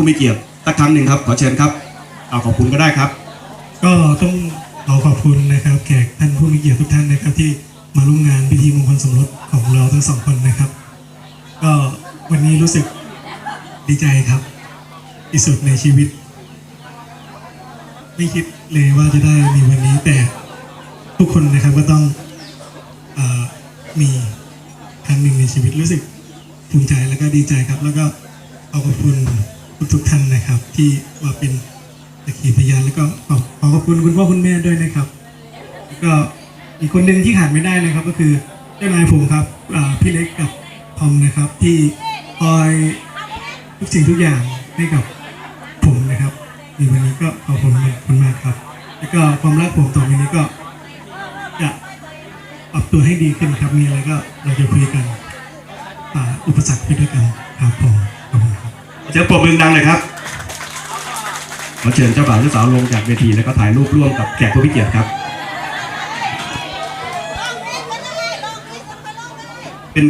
ผู้มีเกียรติสักครั้งหนึ่งครับ ขอเชิญครับเอาขอบคุณก็ได้ครับ ก็ต้องขอขอบคุณนะครับ แขกท่านผู้มีเกียรติทุกท่านนะครับ ที่มาร่วมงานพิธีมงคลสมรสของเราทั้งสองคนนะครับ ก็วันนี้รู้สึกดีใจครับที่สุดในชีวิต ไม่คิดเลยว่าจะได้มีวันนี้แต่ทุกคนนะครับก็ต้องออมีครั้งหนึ่งในชีวิตรู้สึกภูมิใจแล้วก็ดีใจครับ แล้วก็ขอขอบคุณ ทุกๆท่านนะครับ ที่มาเป็นสักขีพยานแล้วก็ขอขอขอบคุณคุณพ่อคุณแม่ด้วยนะครับแล้วก็อีกคนหนึ่งที่ขาดไม่ได้เลยครับ ก็คือเจ้านายผมครับอ่าพี่เล็กกับทอมนะครับ ที่คอยทุกสิ่งทุกอย่างให้กับผมนะครับในวันนี้ก็ขอบคุณคุณมากครับ แล้วก็ความรักผมต่อไปนี้ก็จะปรับตัวให้ดีขึ้นครับมีอะไรก็เราจะคุยกันฝ่าอุปสรรคไปด้วยกันครับผม ขอบคุณครับเปรบมือดังเลยครับขอเชิญเจ้าบ่าวเจ้าสาวลงจากเวทีแล้วก็ถ่ายรูปร่วมกับแขกผู้พิเกียรติครับ